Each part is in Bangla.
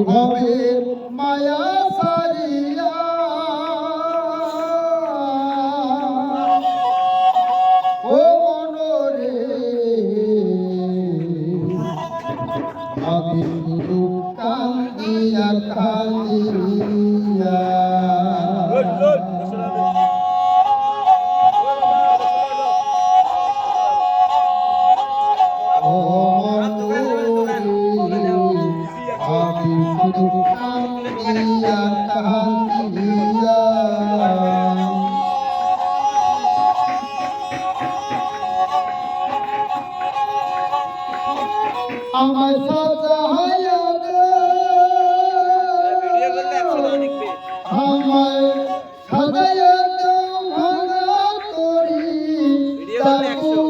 ভবের মায়া সারিয়া আমার সাথে হায়াত আমার সাথে হায়াত ভাঙা করি ভিডিও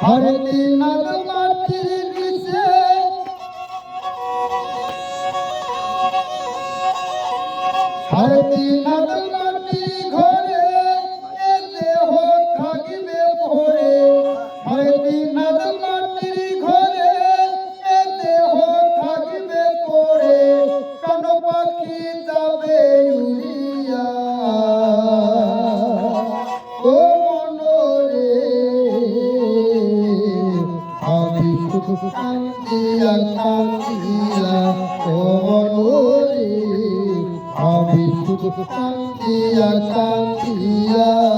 সাড়ে তিন আগ মাটির নিচে। সাড়ে তিন কান্দিয়া কান্দিয়া ও মনরে আমি কান্দিয়া কান্দিয়া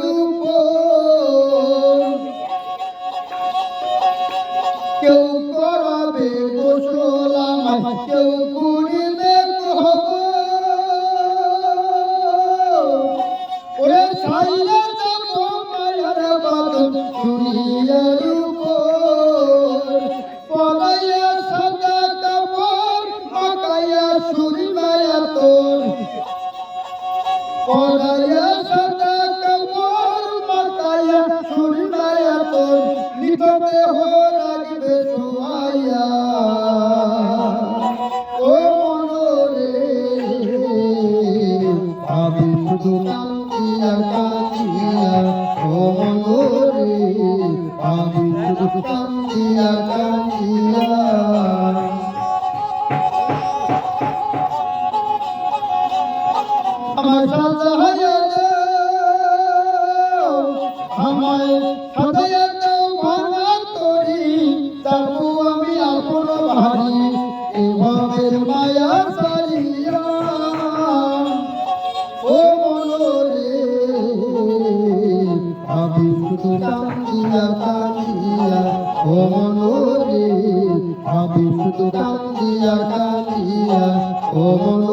নিত দেহ রাখবে সোয়াইয়া ও মনরে, আমি শুধু কান্দিয়া কান্দিয়া ও মনরে, আমি শুধু কান্দিয়া কান্দিয়া কান্দিয়া কান্দিয়া ও মনোরে ভাবি শুধু কান্দিয়া কান্দিয়া। ও মনোরে